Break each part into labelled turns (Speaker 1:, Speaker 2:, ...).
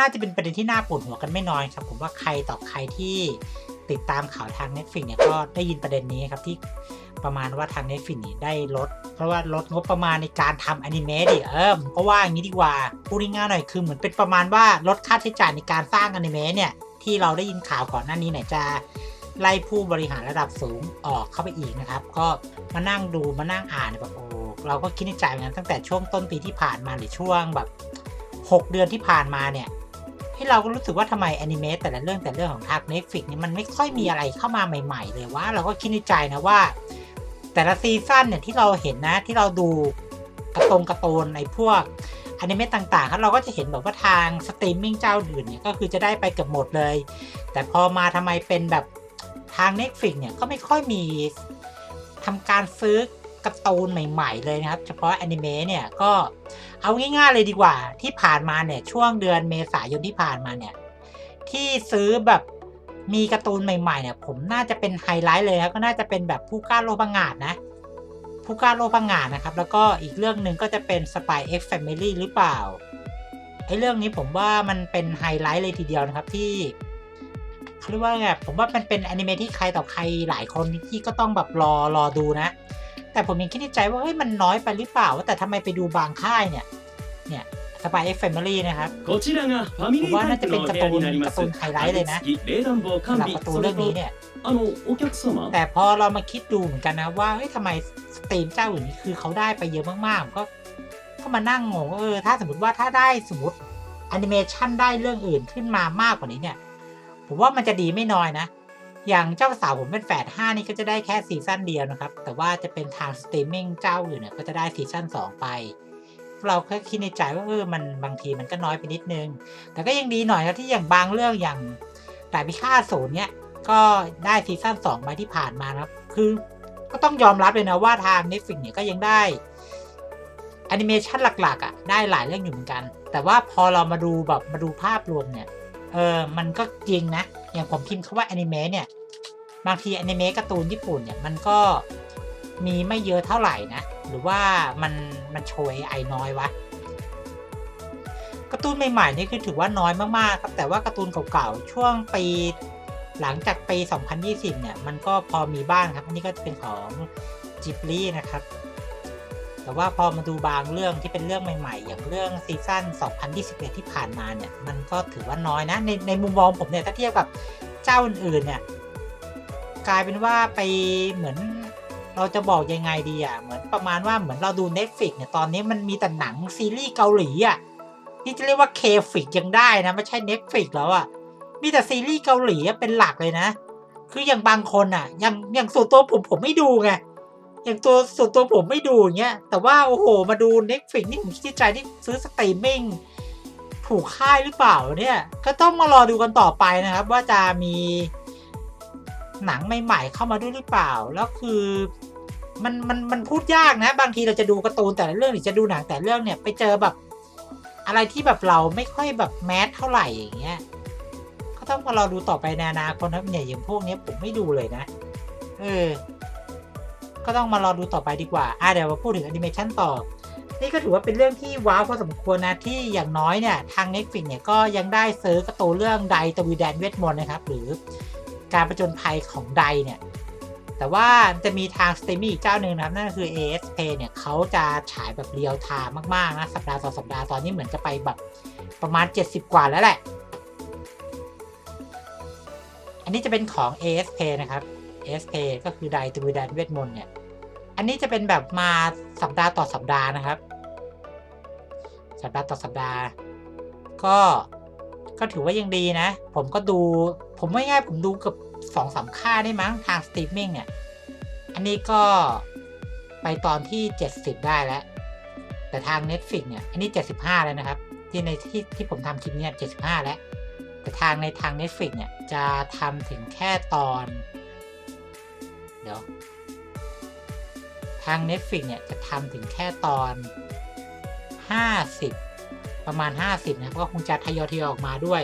Speaker 1: น่าจะเป็นประเด็นที่น่าปวดหัวกันไม่น้อยครับ ผมว่าใครต่อใครที่ติดตามข่าวทาง Netflix เนี่ยก็ได้ยินประเด็นนี้ครับที่ประมาณว่าทาง Netflix นี่ได้ลด เพราะว่าลดงบประมาณในการทำอนิเมะดิเออผมก็ว่าอย่างนี้ดีกว่าพูดง่ายๆหน่อยคือเหมือนเป็นประมาณว่าลดค่าใช้จ่ายในการสร้างอนิเมะเนี่ยที่เราได้ยินข่าวก่อนหน้านี้เนี่ยจะไล่ผู้บริหารระดับสูงออกเข้าไปอีกนะครับ ก็มานั่งดูมานั่งอ่านแบบโอ้เราก็คิดในใจเหมือนกันตั้งแต่ช่วงต้นปีที่ผ่านมาหรือช่วงแบบ 6 เดือนที่ผ่านมาเนี่ย ให้เราก็รู้สึกว่าทำไมแอนิเมะแต่ละเรื่องแต่เรื่องของทาง Netflix นี่มันไม่ค่อยมีอะไรเข้ามาใหม่ๆ เลยว่าเราก็คิดในใจนะว่า แต่ละซีซั่นเนี่ยที่เราเห็นนะที่เราดูกระตรงกระโตนในพวกอนิเมะต่างๆครับเราก็จะเห็นแบบว่าทางสตรีมมิ่งเจ้าอื่นเนี่ยก็คือจะได้ไปเกือบหมดเลย แต่พอมาทำไมเป็นแบบทาง Netflix เนี่ยก็ไม่ค่อยมีทำการซื้อ การ์ตูนใหม่ ๆ เลยนะครับ เฉพาะแอนิเมะเนี่ยก็เอาง่ายๆเลยดีกว่า ที่ผ่านมาเนี่ยช่วงเดือนเมษายนที่ผ่านมาเนี่ยที่ซื้อแบบมีการ์ตูนใหม่ๆเนี่ย ผมน่าจะเป็นไฮไลท์เลยครับก็น่าจะเป็นแบบผู้กล้าโลพังงาดนะผู้กล้าโลพังงาดนะครับ แล้วก็อีกเรื่องหนึ่งก็จะเป็น Spy X Family หรือเปล่าไอ้เรื่องนี้ผมว่ามันเป็นไฮไลท์เลยทีเดียวนะครับที่เขาเรียกว่าไงผมว่ามันเป็นแอนิเมะที่ใครต่อใครหลายคนที่ก็ต้องแบบรอรอดูนะ แต่ผมยังคิดในใจว่าเฮ้ยมันน้อยไปหรือเปล่า แต่ทำไมไปดูบางค่ายเนี่ย เนี่ย
Speaker 2: สปายเอ็กแฟมิลี่นะครับผม
Speaker 1: ว่าน่าจะเป็นกระตูนกระตูนไฮไลท์เลยนะสำหรับกระตู
Speaker 2: น
Speaker 1: เรื่องนี้เนี่ยแต่พอเรามาคิดดูเหมือนกันนะว่าเฮ้ยทำไมสตรีมเจ้าอื่นนี้คือเขาได้ไปเยอะมากๆ ก็ก็มานั่งงงเออถ้าสมมติว่าถ้าได้สมมติแอนิเมชันได้เรื่องอื่นขึ้นมามากกว่านี้เนี่ย ผมว่ามันจะดีไม่น้อยนะ อย่างเจ้าสาวผมเป็นแฝดห้านี่ก็จะได้แค่ซีซั่นเดียวนะครับ แต่ว่าจะเป็นทางสตรีมมิ่งเจ้าอื่นเนี่ยก็จะได้ซีซั่นสองไป เราแค่คิดในใจว่าเออมันบางทีมันก็น้อยไปนิดนึง แต่ก็ยังดีหน่อยนะที่อย่างบางเรื่องอย่างแต่พิฆาตศูนย์เนี่ยก็ได้ซีซั่นสองมาที่ผ่านมานะครับคือก็ต้องยอมรับเลยนะว่าทาง Netflix เนี่ยก็ยังได้แอนิเมชันหลักๆอะ่ะได้หลายเรื่องอยู่เหมือนกัน แต่ว่าพอเรามาดูแบบมาดูภาพรวมเนี่ยเออมันก็จริงนะ อย่างผมพิมพ์คาว่าแอนิเมะเนี่ย บางทีแอนิเมะการ์ตูนญี่ปุ่นเนี่ย มันก็มีไม่เยอะเท่าไหร่นะ หรือว่ามันมันโชยไอน้อยวะการ์ตูนใหม่ๆนี่คือถือว่าน้อยมากๆครับแต่ว่าการ์ตูนเก่าๆช่วงปีหลังจากปี 2020 เนี่ย มันก็พอมีบ้างครับ อันนี้ก็เป็นของจิบลี่นะครับ แต่ว่าพอมาดูบางเรื่องที่เป็นเรื่องใหม่ ๆ อย่างเรื่องซีซั่น 2021 ที่ผ่านมาเนี่ย มันก็ถือว่าน้อยนะ ในในมุมมองผมเนี่ย ถ้าเทียบกับเจ้าอื่นๆเนี่ย กลายเป็นว่าไปเหมือนเราจะบอกยังไงดีอะ เหมือนประมาณว่าเหมือนเราดู Netflix เนี่ย ตอนนี้มันมีแต่หนังซีรีส์เกาหลีอะที่จะเรียกว่าเคฟิกยังได้นะ ไม่ใช่ Netflix แล้วอะ มีแต่ซีรีส์เกาหลีเป็นหลักเลยนะ คืออย่างบางคนอะ อย่างอย่างส่วนตัวผมผมไม่ดูไง อย่างตัวส่วนตัวผมไม่ดูอย่างเงี้ย แต่ว่าโอ้โห มาดู Netflix นี่ผมคิดใจที่ซื้อสตรีมมิ่งถูกค่ายหรือเปล่าเนี่ย ก็ต้องมารอดูกันต่อไปนะครับ ว่าจะมีหนังใหม่ๆเข้ามาด้วยหรือเปล่า แล้วคือมันมันมันพูดยากนะ บางทีเราจะดูการ์ตูนแต่ละเรื่องหรือจะดูหนังแต่เรื่องเนี่ยไปเจอแบบ อะไรที่แบบเราไม่ค่อยแบบแมสเท่าไหร่อย่างเงี้ยก็ต้องมารอดูต่อไปในอนาคตนะเนี่ยอย่างพวกนี้ผมไม่ดูเลยนะ เออ ก็ต้องมารอดูต่อไปดีกว่า อะเดี๋ยวมาพูดถึงแอนิเมชันต่อ นี่ก็ถือว่าเป็นเรื่องที่ว้าวพอสมควรนะ ที่อย่างน้อยเนี่ย ทาง Netflix เนี่ยก็ยังได้ซื้อกร์ตูนเรื่องไดตวีแดนเวทมนต์นะครับ หรือการประจนภัยของไดเนี่ย แต่ว่าจะมีทางสตรีมมิ่งอีกเจ้าหนึ่งนะครับ นั่นก็คือ ASP เนี่ยเขาจะฉายแบบเรียลไทม์มาก ๆ นะ สัปดาห์ต่อสัปดาห์ตอนนี้เหมือนจะไปแบบประมาณ 70 กว่าแล้วแหละ อันนี้จะเป็นของ ASP นะครับ ASP ก็คือไดตวีแดนเวทมนต์เนี่ย อันนี้จะเป็นแบบมาสัปดาห์ต่อสัปดาห์นะครับ สัปดาห์ต่อสัปดาห์ ก็ก็ถือว่ายังดีนะ ผมก็ดู ผมไม่ง่ายผมดูเกับสองสามค่าได้มั้งทางสตรีมมิ่งเนี่ย อันนี้ก็ไปตอนที่ 70 ได้แล้ว แต่ทาง Netflix เนี่ย อันนี้ 75 แล้วนะครับ ที่ในที่ที่ผมทำคลิปเนี้ย75 แล้ว แต่ทางในทาง Netflix เนี่ย จะทำถึงแค่ตอน เดี๋ยวาง Netflix เนี่ยจะทำถึงแค่ตอน 50 ประมาณ 50 นะครับ ก็คงจะทยอยทยอยออกมาด้วย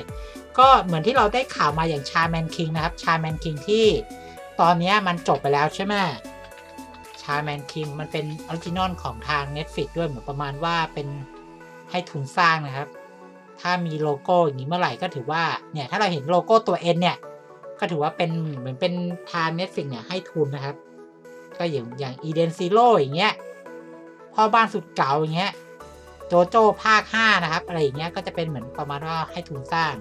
Speaker 1: ก็เหมือนที่เราได้ข่าวมาอย่างชาแมนคิงนะครับชาแมนคิงที่ตอนนี้มันจบไปแล้วใช่ไหมชาแมนคิงมันเป็นออริจินอลของทาง Netflix ด้วยเหมือนประมาณว่าเป็นให้ทุนสร้างนะครับ ถ้ามีโลโก้อย่างนี้เมื่อไหร่ก็ถือว่าเนี่ยถ้าเราเห็นโลโก้ตัว N เนี่ยก็ถือว่าเป็นเหมือนเป็นทาง Netflix เนี่ยให้ทุนนะครับ ก็อย่างอย่าง Eden Zero อย่างเงี้ยพ่อบ้านสุดเก่าอย่างเงี้ยโจโจ้ภาค 5 นะครับ อะไรอย่างเงี้ยก็จะเป็นเหมือนประมาณว่าให้ทุนสร้าง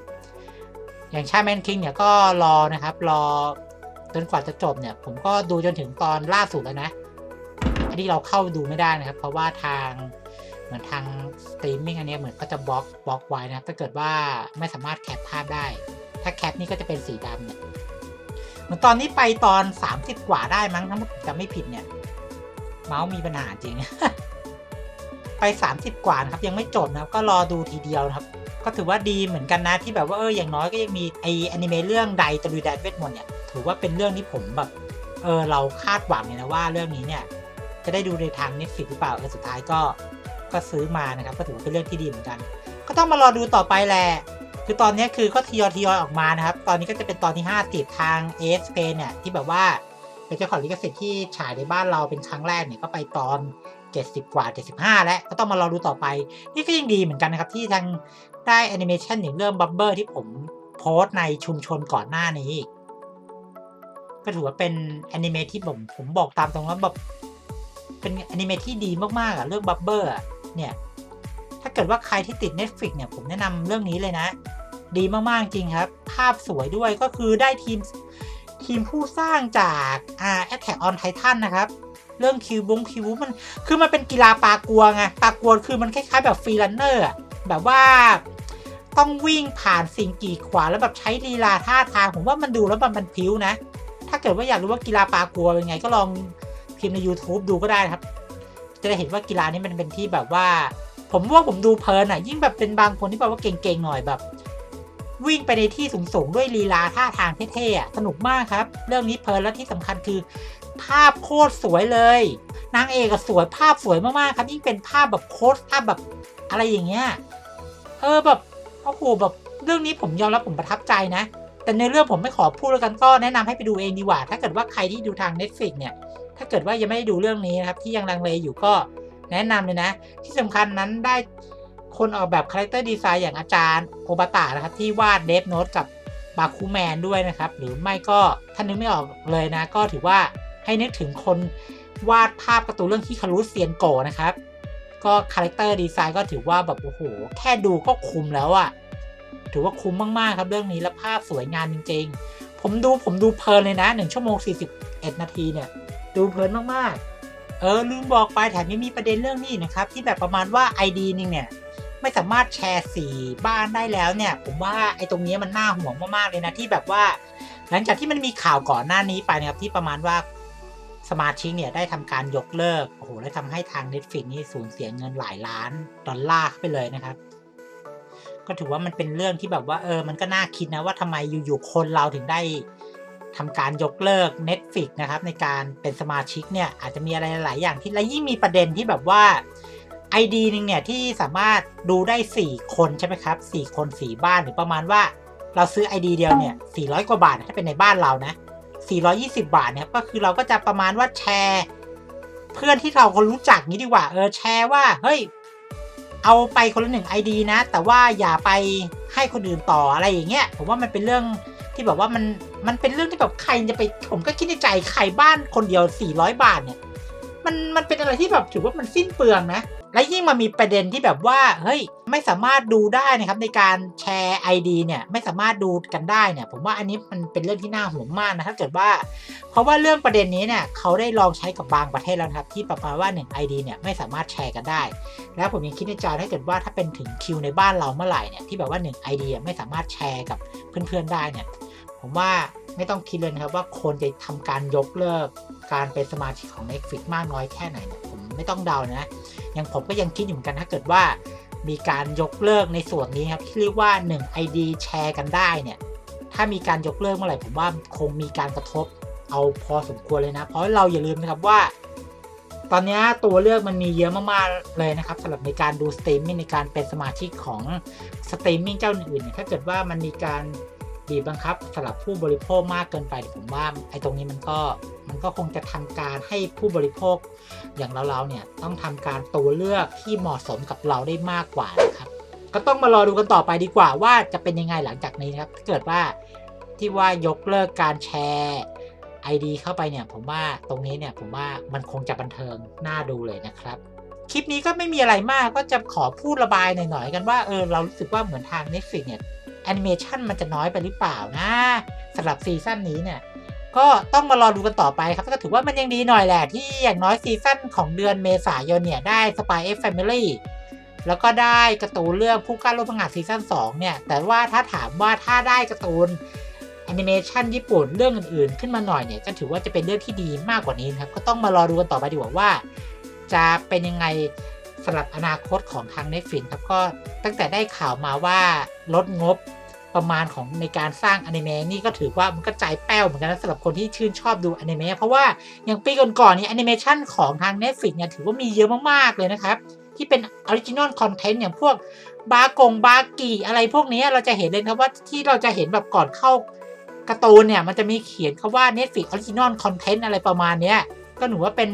Speaker 1: อย่างชาแมนคิงเนี่ยก็รอนะครับ รอจนกว่าจะจบเนี่ย ผมก็ดูจนถึงตอนล่าสุดแล้วนะอันนี้เราเข้าดูไม่ได้นะครับ เพราะว่าทางเหมือนทางสตรีมมิ่งอันนี้เหมือนก็จะบล็อกบล็อกไว้นะครับถ้าเกิดว่าไม่สามารถแคปภาพได้ ถ้าแคปนี่ก็จะเป็นสีดำเนี่ย เหมือนตอนนี้ไปตอน 30 กว่าได้มั้งถ้าผมจำไม่ผิดเนี่ย เมาส์มีปัญหาจริง ไป 30 กว่านะครับ ยังไม่จบนะครับ ก็รอดูทีเดียวนะครับ ก็ถือว่าดีเหมือนกันนะที่แบบว่าเอออย่างน้อยก็ยังมีไอแอนิเมะเรื่องใดตะลุยแดนเวทมนต์เนี่ยถือว่าเป็นเรื่องที่ผมแบบเออเราคาดหวังเลยนะว่าเรื่องนี้เนี่ย จะได้ดูในทาง Netflix หรือเปล่าเออสุดท้ายก็ก็ซื้อมานะครับ ก็ถือว่าเป็นเรื่องที่ดีเหมือนกัน ก็ต้องมารอดูต่อไปแหละ คือตอนนี้คือก็ทยอยทยอยออกมานะครับ ตอนนี้ก็จะเป็นตอนที่ 50 ทาง ASP เนี่ย ที่แบบว่าเป็นเจ้าของลิขสิทธิ์ที่ฉายในบ้านเราเป็นครั้งแรกเนี่ยก็ไปตอน 70 กว่า 75 แล้ว ก็ต้องมารอดูต่อไป นี่ก็ยังดีเหมือนกันนะครับ ที่ทางได้แอนิเมชันอย่างเรื่องบัมเบอร์ที่ผมโพสต์ในชุมชนก่อนหน้านี้ ก็ถือว่าเป็นแอนิเมที่ผมผมบอกตามตรงว่าแบบเป็นแอนิเมที่ดีมากๆอะเรื่องบัมเบอร์เนี่ย ถ้าเกิดว่าใครที่ติด Netflix เนี่ยผมแนะนำเรื่องนี้เลยนะ ดีมากๆจริงครับ ภาพสวยด้วยก็คือได้ทีมทีมผู้สร้างจากอ่า Attack on Titan นะครับ เรื่องคิวบงคิวมันคือมันเป็นกีฬาปากัวไงปากัวคือมันคล้ายๆแบบฟรีลันเนอร์แบบว่าต้องวิ่งผ่านสิ่งกีดขวางแล้วแบบใช้ลีลาท่าทางผมว่ามันดูแล้วมันมันพิ้วนะ ถ้าเกิดว่าอยากรู้ว่ากีฬาปากัวเป็นไงก็ลองพิมพ์ใน YouTube ดูก็ได้นะครับ จะได้เห็นว่ากีฬานี้มันเป็นที่แบบว่า ผมว่าผมดูเพลินอะ ยิ่งแบบเป็นบางคนที่แบบว่าเก่งๆหน่อยแบบ วิ่งไปในที่สูงๆด้วยลีลาท่าทางเท่ๆอะสนุกมากครับ เรื่องนี้เพลินและที่สำคัญคือ ภาพโคตรสวยเลย นางเอกสวยภาพสวยมากๆครับยิ่งเป็นภาพแบบโคตรภาพแบบอะไรอย่างเงี้ยเออแบบโอ้โหแบบเรื่องนี้ผมยอมรับผมประทับใจนะ แต่ในเรื่องผมไม่ขอพูดแล้วกันก็แนะนำให้ไปดูเองดีกว่า ถ้าเกิดว่าใครที่ดูทาง Netflix เนี่ย ถ้าเกิดว่ายังไม่ได้ดูเรื่องนี้นะครับ ที่ยังลังเลอยู่ก็ แนะนำเลยนะ ที่สำคัญนั้นได้คนออกแบบคาแรคเตอร์ดีไซน์อย่างอาจารย์โอบาตะนะครับ ที่วาดเดฟโน t กับบาคูแมนด้วยนะครับ หรือไม่ก็ถ้านึกไม่ออกเลยนะ ก็ถือว่าให้นึกถึงคนวาดภาพการ์ตูนเรื่องที่คารุเซียนโกนะครับ ก็คาแรคเตอร์ดีไซน์ก็ถือว่าแบบโอ้โห แค่ดูก็คุ้มแล้วอะถือว่าคุ้มมาก ๆ ครับเรื่องนี้และภาพสวยงามจริง ๆ ผมดูผมดูเพลินเลยนะ1ชั่วโมง41นาทีเนี่ย ดูเพลินมาก ๆ เออลืมบอกไปแถมยังมีประเด็นเรื่องนี้นะครับ ที่แบบประมาณว่า ID นึงเนี่ยไม่สามารถแชร์สีบ้านได้แล้วเนี่ย ผมว่าไอ้ตรงนี้มันน่าห่วงมากๆเลยนะที่แบบว่า หลังจากที่มันมีข่าวก่อนหน้านี้ไปนะครับที่ประมาณว่าสมาชิกเนี่ยได้ทำการยกเลิกโอ้โหและทำให้ทาง Netflix นี่สูญเสียเงินหลายล้านดอลลาร์ไปเลยนะครับก็ถือว่ามันเป็นเรื่องที่แบบว่าเออ มันก็น่าคิดนะว่าทำไมอยู่ๆคนเราถึงได้ ทำการยกเลิก Netflix นะครับในการเป็นสมาชิกเนี่ยอาจจะมีอะไรหลายอย่างที่และยิ่งมีประเด็นที่แบบว่า ID หนึ่งเนี่ยที่สามารถดูได้ 4 คนใช่ไหมครับ 4 คน 4 บ้านหรือประมาณว่า เราซื้อ ID เดียวเนี่ย 400 กว่าบาทถ้าเป็นในบ้านเรานะ 420 บาทเนี่ยก็คือเราก็จะประมาณว่าแชร์ เพื่อนที่เราคนรู้จักนี้ดีกว่า เออแชร์ว่า เฮ้ย เอาไปคนละหนึ่ง ID นะ แต่ว่าอย่าไปให้คนอื่นต่ออะไรอย่างเงี้ยผมว่ามันเป็นเรื่อง ที่แบบว่ามันมันเป็นเรื่องที่แบบใครจะไปผมก็คิดในใจใครบ้านคนเดียว 400 บาทเนี่ย มันมันเป็นอะไรที่แบบถือว่ามันสิ้นเปลืองนะ และยิ่งมามีประเด็นที่แบบว่าเฮ้ยไม่สามารถดูได้นะครับในการแชร์ ID เนี่ยไม่สามารถดูกันได้เนี่ยผมว่าอันนี้มันเป็นเรื่องที่น่าห่วงมากนะถ้าเกิดว่า เพราะว่าเรื่องประเด็นนี้เนี่ยเขาได้ลองใช้กับบางประเทศแล้วครับที่ประมาณว่า1 ID เนี่ยไม่สามารถแชร์กันได้ แล้วผมยังคิดในใจถ้าเกิดว่าถ้าเป็นถึงคิวในบ้านเราเมื่อไหร่เนี่ยที่แบบว่า1 ID อะไม่สามารถแชร์กับเพื่อนๆได้เนี่ย ผมว่าไม่ต้องคิดเลยนะครับว่าคนจะทำการยกเลิกการเป็นสมาชิกของ Netflix มากน้อยแค่ไหนเนี่ยผมไม่ต้องเดานะอย่างผมก็ยังคิดอยู่เหมือนกันถ้าเกิดว่า มีการยกเลิกในส่วนนี้ครับที่เรียกว่า 1 ID แชร์กันได้เนี่ยถ้ามีการยกเลิกเมื่อไหร่ผมว่าคงมีการกระทบเอาพอสมควรเลยนะ เพราะเราอย่าลืมนะครับว่า ตอนนี้ตัวเลือกมันมีเยอะมากๆเลยนะครับสำหรับในการดูสตรีมมิ่งในการเป็นสมาชิกของสตรีมมิ่งเจ้าอื่นๆถ้าเกิดว่ามันมีการ บีบบังคับสำหรับผู้บริโภคมากเกินไปเดี๋ยวผมว่าไอ้ตรงนี้มันก็มันก็คงจะทำการให้ผู้บริโภคอย่างเราๆเนี่ยต้องทำการตัวเลือกที่เหมาะสมกับเราได้มากกว่านะครับก็ต้องมารอดูกันต่อไปดีกว่าว่าจะเป็นยังไงหลังจากนี้นะครับถ้าเกิดว่าที่ว่ายกเลิกการแชร์ ID เข้าไปเนี่ยผมว่าตรงนี้เนี่ยผมว่ามันคงจะบันเทิงน่าดูเลยนะครับคลิปนี้ก็ไม่มีอะไรมากก็จะขอพูดระบายหน่อยๆกันว่าเออเรารู้สึกว่าเหมือนทาง Netflix เนี่ย แอนิเมชันมันจะน้อยไปหรือเปล่านะสำหรับซีซั่นนี้เนี่ยก็ต้องมารอดูกันต่อไปครับก็ถือว่ามันยังดีหน่อยแหละ ที่อย่างน้อยซีซั่นของเดือนเมษายนเนี่ย ได้ Spy X Family แล้วก็ได้กร์ตูนเรื่องผู้กล้าโลภงาดซีซั่น2เนี่ย แต่ว่าถ้าถามว่าถ้าได้กร์ตูนแอนิเมชันญี่ปุ่นเรื่องอื่นๆ ขึ้นมาหน่อยเนี่ยก็ถือว่าจะเป็นเรื่องที่ดีมากกว่านี้ครับ ก็ต้องมารอดูกันต่อไปดีกว่าว่า จะเป็นยังไง สำหรับอนาคตของทาง Netflix ครับก็ตั้งแต่ได้ข่าวมาว่าลดงบประมาณของในการสร้างอนิเมะนี่ก็ถือว่ามันก็ใจแป้วเหมือนกันนะสำหรับคนที่ชื่นชอบดูอนิเมะเพราะว่าอย่างปีก่อนๆนี้แอนิเมชันของทาง Netflix เนี่ยถือว่ามีเยอะมากๆเลยนะครับที่เป็นออริจินอลคอนเทนต์อย่างพวกบากงบากีอะไรพวกนี้เราจะเห็นเลยครับว่าที่เราจะเห็นแบบก่อนเข้าการ์ตูนเนี่ยมันจะมีเขียนคาว่า Netflix Original Content อะไรประมาณนี้ก็หนูว่าเป็น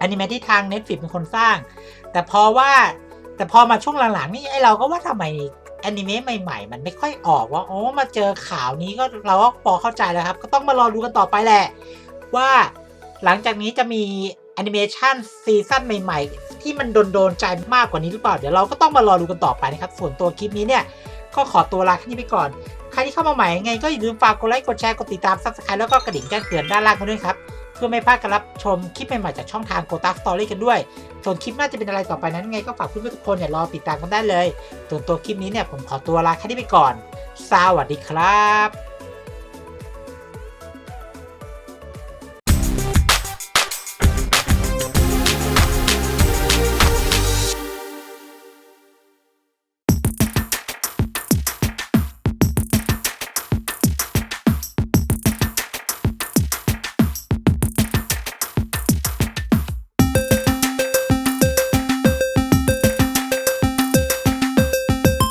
Speaker 1: อนิเมะที่ทาง Netflix เป็นคนสร้าง แต่พอว่าแต่พอมาช่วงหลังๆนี่ไอเราก็ว่าทำไมแอนิเมะใหม่ๆ มันไม่ค่อยออกว่าโอ้มาเจอข่าวนี้ก็เราก็พอเข้าใจแล้วครับ ก็ต้องมารอดูกันต่อไปแหละ ว่าหลังจากนี้จะมีแอนิเมชันซีซั่นใหม่ๆ ที่มันโดนโดนๆใจมากกว่านี้หรือเปล่า เดี๋ยวเราก็ต้องมารอดูกันต่อไปนะครับ ส่วนตัวคลิปนี้เนี่ย ก็ขอตัวลาแค่นี้ไปก่อน ใครที่เข้ามาใหม่ยังไงก็อย่าลืมฝากกดไลค์กดแชร์กดติดตามซับสไครต์แล้วก็กระดิ่งแจ้งเตือนด้านล่างกันด้วยครับ พื่อไม่พลาดการรับชมคลิปใหม่ๆจากช่องทางโกตาสตอรี่กันด้วย ส่วนคลิปหน่าจะเป็นอะไรต่อไปนั้นไงก็ฝากเพื่อนๆทุกคนเนี่ยรอติดตามกันได้เลยส่วนตัวคลิปนี้เนี่ยผมขอตัวลาแค่นี้ไปก่อน สวัสดีครับ